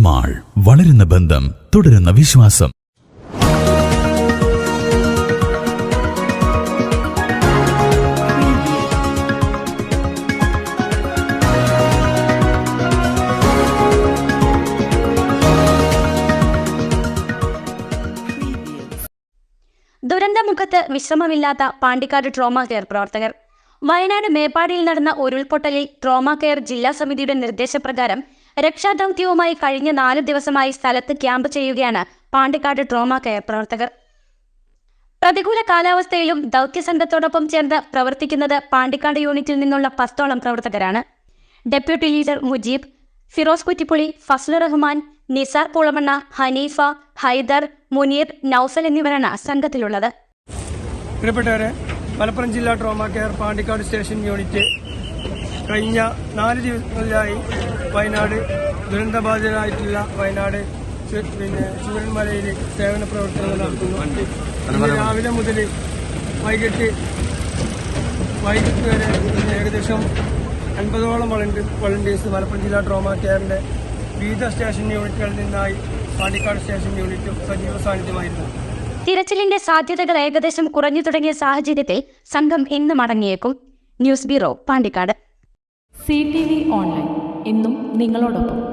Mall വളരുന്ന ബന്ധം തുടരുന്ന വിശ്വാസം. ദുരന്തമുഖത്ത് വിശ്രമമില്ലാത്ത പാണ്ടിക്കാട് ട്രോമ കെയർ പ്രവർത്തകർ. വയനാട് മേപ്പാടിയിൽ നടന്ന ഉരുൾപൊട്ടലിൽ ട്രോമ കെയർ ജില്ലാ സമിതിയുടെ നിർദ്ദേശപ്രകാരം രക്ഷാദൗത്യവുമായി കഴിഞ്ഞ നാല് ദിവസമായി സ്ഥലത്ത് ക്യാമ്പ് ചെയ്യുകയാണ് പാണ്ടിക്കാട് ട്രോമ കെയർ പ്രവർത്തകർ. പ്രതികൂല കാലാവസ്ഥയിലും ദൗത്യസംഘത്തോടൊപ്പം ചേർന്ന് പ്രവർത്തിക്കുന്നത് പാണ്ടിക്കാട് യൂണിറ്റിൽ നിന്നുള്ള പത്തോളം പ്രവർത്തകരാണ്. ഡെപ്യൂട്ടി ലീഡർ മുജീബ് ഫിറോസ് കുറ്റിപ്പുളി ഫസ്ലു റഹ്മാൻ നിസാർ പുളമണ്ണ ഹനീഫ ഹൈദർ മുനീർ നൌഫൽ എന്നിവരാണ് സംഘത്തിലുള്ളത്. പ്രിയപ്പെട്ടവരെ മലപ്പുറം ജില്ലാ trauma care Pandikkad station unit കഴിഞ്ഞ നാല് ദിവസങ്ങളിലായി വയനാട് ദുരന്തബാധിതരായിട്ടുള്ള വയനാട് പിന്നെ ചൂരന്മലയിൽ സേവന പ്രവർത്തനങ്ങൾ നടത്തുന്നു. രാവിലെ മുതൽ വൈകിട്ട് വൈകിട്ട് വരെ ഏകദേശം അൻപതോളം വളണ്ടി വളണ്ടിയേഴ്സ് മലപ്പുറം ജില്ലാ ട്രോമ കെയറിന്റെ വിവിധ സ്റ്റേഷൻ യൂണിറ്റുകളിൽ നിന്നായി പാണ്ടിക്കാട് സ്റ്റേഷൻ യൂണിറ്റും സജീവ സാന്നിധ്യമായിരുന്നു. തിരച്ചിലിന്റെ സാധ്യതകൾ ഏകദേശം കുറഞ്ഞു തുടങ്ങിയ സാഹചര്യത്തിൽ സംഘം ഇന്ന് മടങ്ങിയേക്കും. News bureau Pandikkad. C T V online. എന്നും നിങ്ങളോടൊപ്പം.